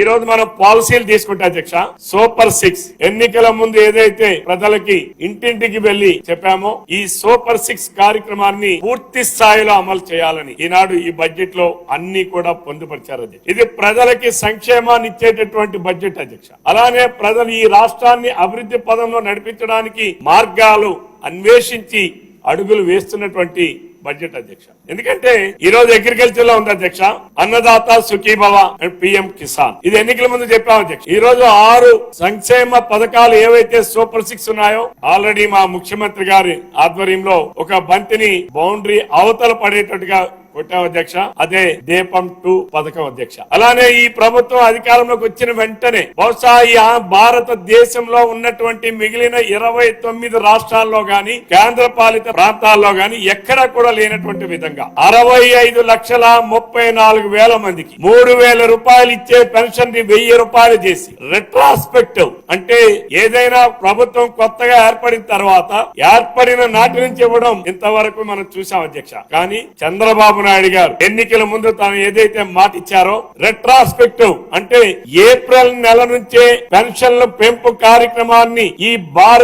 ఈ రోజు మనం పాలసీలు తీసుకుంటే అధ్యక్ష. సూపర్ సిక్స్ ఎన్నికల ముందు ఏదైతే ప్రజలకి ఇంటింటికి వెళ్ళి చెప్పామో ఈ సూపర్ సిక్స్ కార్యక్రమాన్ని పూర్తి స్థాయిలో అమలు చేయాలని ఈనాడు ఈ బడ్జెట్లో అన్ని కూడా పొందుపరిచారు అధ్యక్ష. ఇది ప్రజలకి సంక్షేమాన్ని ఇచ్చేటటువంటి బడ్జెట్ అధ్యక్ష. అలానే ప్రజలు ఈ రాష్ట్రాన్ని అభివృద్ధి పదంలో నడిపించడానికి మార్గాలు అన్వేషించి అడుగులు వేస్తున్నటువంటి బడ్జెట్ అధ్యక్ష. ఎందుకంటే ఈ రోజు అగ్రికల్చర్లో ఉంది అధ్యక్ష. Annadata Sukhibhava and PM Kisan. ఇది ఎన్నికల ముందు చెప్పాం అధ్యక్ష. ఈ రోజు ఆరు సంక్షేమ పథకాలు ఏవైతే సూపర్ సిక్స్ ఉన్నాయో ఆల్రెడీ మా ముఖ్యమంత్రి గారి ఆధ్వర్యంలో ఒక బంతిని బౌండరీ అవతల పడేటట్టుగా కొట్టాం అధ్యక్ష అదే దీపం టూ పథకం అధ్యక్ష. అలానే ఈ ప్రభుత్వం అధికారంలోకి వచ్చిన వెంటనే బహుశా ఈ భారతదేశంలో ఉన్నటువంటి మిగిలిన ఇరవై తొమ్మిది రాష్ట్రాల్లో గాని కేంద్ర పాలిత ప్రాంతాల్లో గాని ఎక్కడా కూడా లేనటువంటి విధంగా అరవై ఐదు లక్షల ముప్పై నాలుగు వేల మందికి మూడు వేల రూపాయలు ఇచ్చే పెన్షన్ని వెయ్యి రూపాయలు చేసి రెట్రాస్పెక్టివ్ అంటే ఏదైనా ప్రభుత్వం కొత్తగా ఏర్పడిన తర్వాత ఏర్పడిన నాటి నుంచి ఇవ్వడం ఇంతవరకు మనం చూసాం అధ్యక్ష. కానీ చంద్రబాబు నాయుడు గారు. ఎన్నికల ముందు తాను ఏదైతే మాట ఇచ్చారో రెట్రాస్పెక్టివ్ అంటే ఏప్రిల్ నెల నుంచే పెన్షన్ల పెంపు కార్యక్రమాన్ని ఈ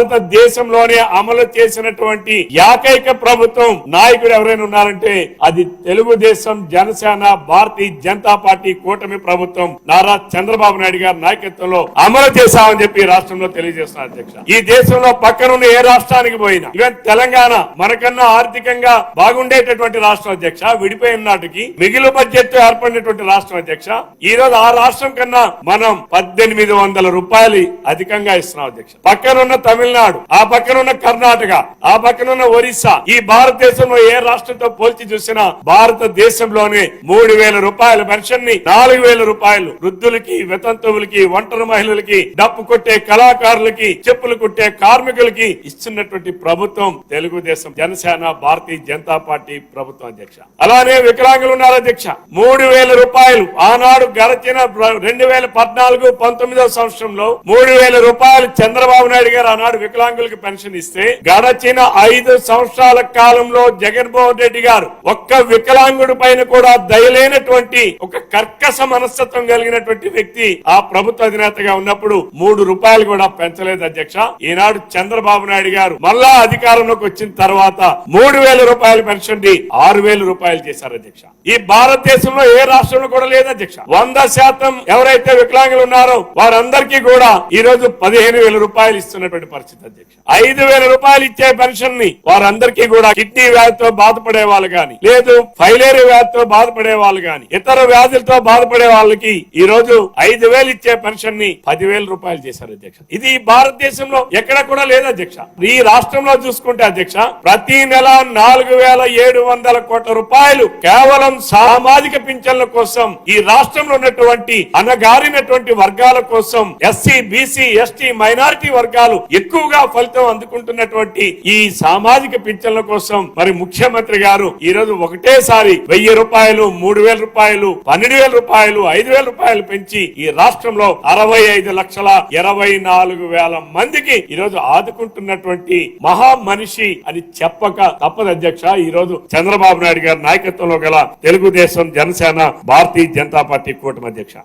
భారతదేశంలోనే అమలు చేసినటువంటి ఏకైక ప్రభుత్వం నాయకుడు ఎవరైనా ఉన్నారంటే అది తెలుగుదేశం జనసేన భారతీయ జనతా పార్టీ కూటమి ప్రభుత్వం నారా చంద్రబాబు నాయుడు గారి నాయకత్వంలో అమలు చేశామని చెప్పి రాష్ట్రంలో తెలియజేస్తున్నారు అధ్యక్ష. ఈ దేశంలో పక్కనున్న ఏ రాష్ట్రానికి పోయినా ఇవన్నీ తెలంగాణ మనకన్నా ఆర్థికంగా బాగుండేటటువంటి రాష్ట్రం అధ్యక్ష విడిపోయిన నాటికి మిగిలి బడ్జెట్తో ఏర్పడినటువంటి రాష్ట్రం అధ్యక్ష ఈ రోజు ఆ రాష్ట్రం కన్నా మనం పద్దెనిమిది వందల రూపాయలు అధికంగా ఇస్తున్నాం అధ్యక్ష. పక్కనున్న తమిళనాడు ఆ పక్కనున్న కర్ణాటక ఆ పక్కనున్న ఒరిస్సా ఈ భారతదేశంలో ఏ రాష్ట్రంతో పోల్చి చూసినా భారతదేశంలోనే మూడు వేల రూపాయల పెన్షన్ని నాలుగు వేల రూపాయలు వృద్ధులకి వితంతువులకి ఒంటరి మహిళలకి డప్పు కొట్టే కళాకారులకి చెప్పులు కుట్టే కార్మికులకి ఇస్తున్నటువంటి ప్రభుత్వం తెలుగుదేశం జనసేన భారతీయ జనతా పార్టీ ప్రభుత్వం అధ్యక్ష. అలానే వికలాంగులు ఉన్నారు అధ్యక్ష. మూడు వేల రూపాయలు. ఆనాడు గడచిన రెండు వేల పద్నాలుగు పంతొమ్మిదవ సంవత్సరంలో మూడు వేల రూపాయలు చంద్రబాబు నాయుడు గారు ఆనాడు వికలాంగులకు పెన్షన్ ఇస్తే గడచిన ఐదు సంవత్సరాల కాలంలో జగన్మోహన్ రెడ్డి గారు ఒక్క వికలాంగుడి పైన కూడా దయలేనటువంటి ఒక కర్కశ మనస్తత్వం కలిగినటువంటి వ్యక్తి ఆ ప్రభుత్వ అధినేతగా ఉన్నప్పుడు మూడు రూపాయలు కూడా పెంచలేదు అధ్యక్ష. ఈనాడు చంద్రబాబు నాయుడు గారు మళ్ళా అధికారంలోకి వచ్చిన తర్వాత మూడు వేల రూపాయలు పెన్షన్ ఆరు వేల రూపాయలు చేశారు అధ్యక్ష. ఈ భారతదేశంలో ఏ రాష్ట్రంలో కూడా లేదు అధ్యక్ష. వంద శాతం ఎవరైతే వికలాంగులు ఉన్నారో వారందరికీ కూడా ఈ రోజు పదిహేను వేల రూపాయలు ఇస్తున్నటువంటి పరిస్థితి అధ్యక్ష. ఐదు వేల రూపాయలు ఇచ్చే పెన్షన్ని వారందరికీ కూడా కిడ్నీ వ్యాధితో బాధపడే వాళ్ళు గాని లేదు ఫైలేరి వ్యాధితో బాధపడే వాళ్ళు గాని ఇతర వ్యాధులతో బాధపడే వాళ్ళకి ఈ రోజు ఐదు వేలు ఇచ్చే పెన్షన్ని పదివేల రూపాయలు చేశారు అధ్యక్ష. ఇది భారతదేశంలో ఎక్కడ కూడా లేదు అధ్యక్ష. ఈ రాష్ట్రంలో చూసుకుంటే అధ్యక్ష ప్రతి నెల నాలుగు వేల ఏడు వందల కోట్ల రూపాయలు కేవలం సామాజిక పింఛన్ల కోసం ఈ రాష్ట్రంలో ఉన్నటువంటి అనగారినటువంటి వర్గాల కోసం ఎస్సీ బీసీ ఎస్టీ మైనారిటీ వర్గాలు ఎక్కువగా ఫలితం అందుకుంటున్నటువంటి ఈ సామాజిక పింఛన్ల కోసం మరి ముఖ్యమంత్రి గారు ఈ రోజు ఒకటేసారి వెయ్యి రూపాయలు మూడు వేల రూపాయలు పన్నెండు వేల రూపాయలు ఐదు వేల రూపాయలు పెంచి ఈ రాష్ట్రంలో అరవై ఐదు లక్షల ఇరవై నాలుగు వేల మందికి ఈ రోజు ఆదుకుంటున్నటువంటి మహా మనిషి అని చెప్పక తప్పదు అధ్యక్ష. ఈ రోజు చంద్రబాబు నాయుడు గారి నాయకత్వంలో గల తెలుగుదేశం జనసేన భారతీయ జనతా పార్టీ కూటమి అధ్యక్ష.